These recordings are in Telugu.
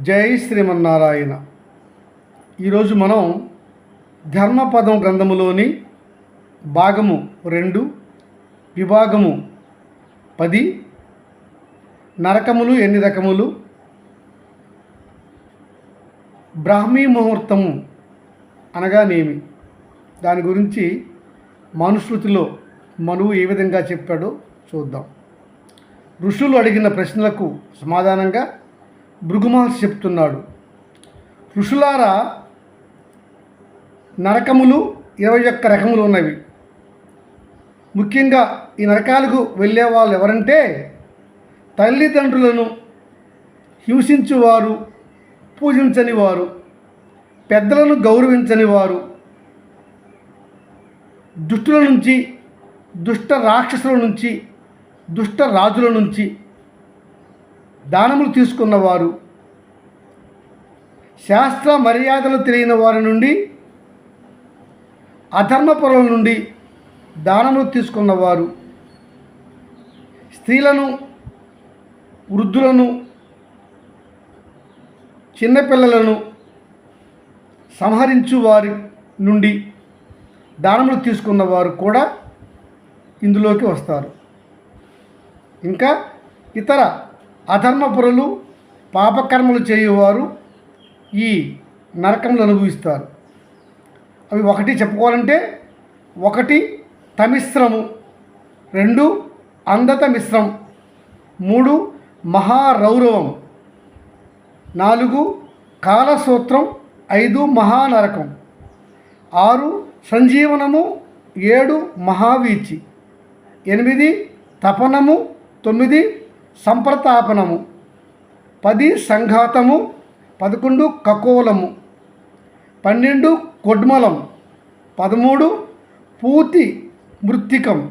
జై శ్రీమన్నారాయణ. ఈరోజు మనం ధర్మపదం గ్రంథములోని భాగము రెండు విభాగము పది నరకములు ఎన్ని రకములు? బ్రాహ్మీ ముహూర్తము అనగానేమి దాని గురించి మనుస్మృతిలో మనువు ఏ విధంగా చెప్పాడో చూద్దాం. ఋషులు అడిగిన ప్రశ్నలకు సమాధానంగా భృగు చెప్తున్నాడు. ఋషులారా నరకములు ఇరవై ఒక్క రకములు ఉన్నవి. ముఖ్యంగా ఈ నరకాలకు వెళ్ళే వాళ్ళు ఎవరంటే తల్లిదండ్రులను హింసించువారు పూజించని వారు పెద్దలను గౌరవించని వారు దుష్టుల నుంచి దుష్ట రాక్షసుల నుంచి దుష్ట రాజుల నుంచి దానములు తీసుకున్నవారు శాస్త్ర మర్యాదలు తెలియని వారి నుండి అధర్మపురం నుండి దానములు తీసుకున్నవారు స్త్రీలను వృద్ధులను చిన్నపిల్లలను సంహరించు వారి నుండి దానములు తీసుకున్నవారు కూడా ఇందులోకి వస్తారు. ఇంకా ఇతర అధర్మపురులు పాపకర్మలు చేయువారు ఈ నరకంలో అనుభవిస్తారు. అవి ఒకటి చెప్పుకోవాలంటే ఒకటి తమిశ్రము రెండు అందత మిశ్రం మూడు మహారౌరవం నాలుగు కాలసూత్రం ఐదు మహానరకం ఆరు సంజీవనము ఏడు మహావీచి ఎనిమిది తపనము తొమ్మిది సంప్రతాపనము పది సంఘాతము పదకొండు కకోలము పన్నెండు కొడ్మలం పదమూడు పూతి మృత్తికం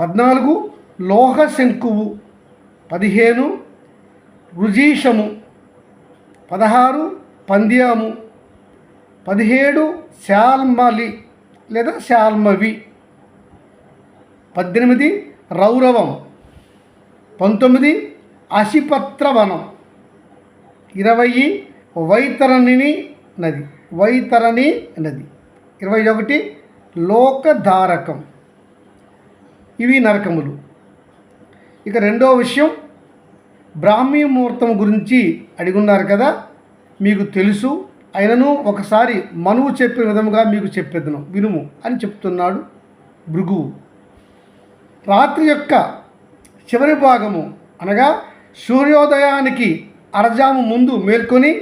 పద్నాలుగు లోహ శంకువు పదిహేను రుజీషము పదహారు పంద్యాము పదిహేడు శాల్మలి లేదా శాల్మవి పద్దెనిమిది రౌరవం. పంతొమ్మిది అశిపత్రవనం ఇరవై వైతరణిని నది. వైతరణి నది. ఇరవై ఒకటి లోకధారకం. ఇవి నరకములు. ఇక రెండో విషయం బ్రాహ్మీ ముహూర్తం గురించి అడిగున్నారు కదా మీకు తెలుసు. అయినను ఒకసారి మనువు చెప్పిన విధముగా మీకు చెప్పేదను వినుము అని చెప్తున్నాడు భృగువు. రాత్రి యొక్క చివరి భాగము అనగా సూర్యోదయానికి అరజాము ముందు మేల్కొని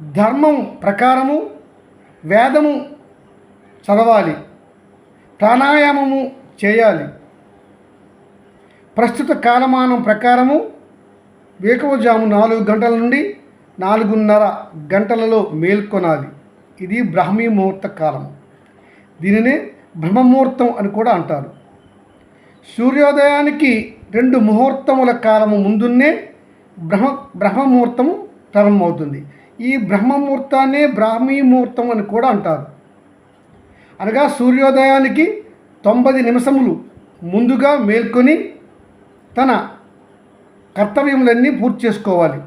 ధర్మం ప్రకారము వేదము చదవాలి ప్రాణాయామము చేయాలి. ప్రస్తుత కాలమానం ప్రకారము వేకువజాము నాలుగు గంటల నుండి నాలుగున్నర గంటలలో మేల్కొనాలి. ఇది బ్రాహ్మీ ముహూర్త కాలం దీనినే బ్రహ్మముహూర్తం అని కూడా అంటారు. సూర్యోదయానికి రెండు ముహూర్తముల కాలము ముందున్నే బ్రహ్మ బ్రహ్మముహూర్తము ప్రారంభమవుతుంది. ఈ బ్రహ్మముహూర్తాన్నే బ్రాహ్మీ ముహూర్తం అని కూడా అంటారు. అనగా సూర్యోదయానికి తొంభై నిమిషములు ముందుగా మేల్కొని తన కర్తవ్యములన్నీ పూర్తి చేసుకోవాలి.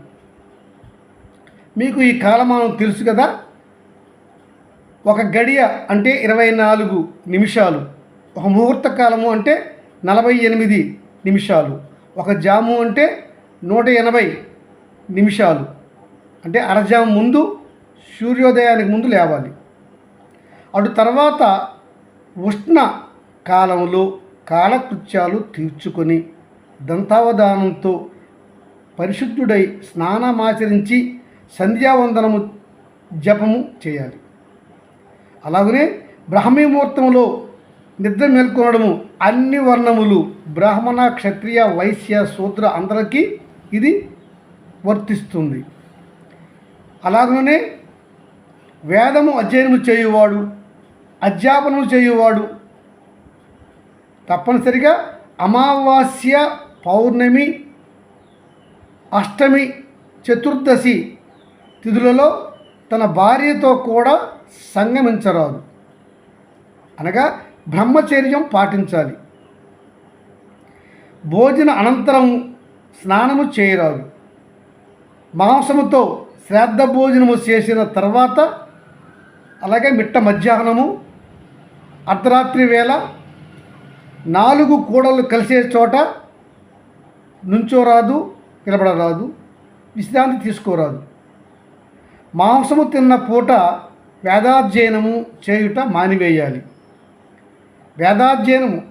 మీకు ఈ కాలమానం తెలుసు కదా? ఒక గడియ అంటే ఇరవై నాలుగు నిమిషాలు. ఒక ముహూర్త కాలము అంటే నలభై ఎనిమిది నిమిషాలు. ఒక జాము అంటే నూట ఎనభై నిమిషాలు. అంటే అరజాము ముందు సూర్యోదయానికి ముందు లేవాలి. అటు తర్వాత ఉష్ణ కాలంలో కాలకృత్యాలు తీర్చుకొని దంతావధానంతో పరిశుద్ధుడై స్నానమాచరించి సంధ్యావందనము జపము చేయాలి. అలాగనే బ్రాహ్మీ ముహూర్తంలో నిద్ర మేల్కొనడము. అన్ని వర్ణములు బ్రాహ్మణ క్షత్రియ వైశ్య శూద్ర అందరికీ ఇది వర్తిస్తుంది. అలాగనే వేదము అధ్యయనము చేయువాడు అధ్యాపనము చేయువాడు తప్పనిసరిగా అమావాస్య పౌర్ణమి అష్టమి చతుర్దశి తిథులలో తన భార్యతో కూడా సంగమించరాదు. అనగా బ్రహ్మచర్యం పాటించాలి. భోజన అనంతరం స్నానము చేయరాదు. మాంసముతో శ్రాద్ధ భోజనము చేసిన తర్వాత అలాగే మిట్ట మధ్యాహ్నము అర్ధరాత్రి వేళ నాలుగు కూడలు కలిసే చోట నుంచోరాదు నిలబడరాదు విశ్రాంతి తీసుకోరాదు. మాంసము తిన్న పూట వేదాధ్యయనము చేయుట మానివేయాలి. వేదాధ్యయనము.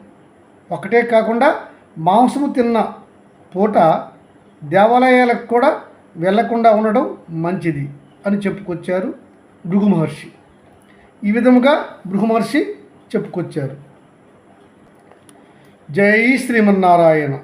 ఒకటే కాకుండా మాంసము తిన్న పూట దేవాలయాలకు కూడా వెళ్ళకుండా ఉండడం మంచిది అని చెప్పుకొచ్చారు భృగు మహర్షి ఈ విధముగా భృగు మహర్షి చెప్పుకొచ్చారు. జై శ్రీమన్నారాయణ.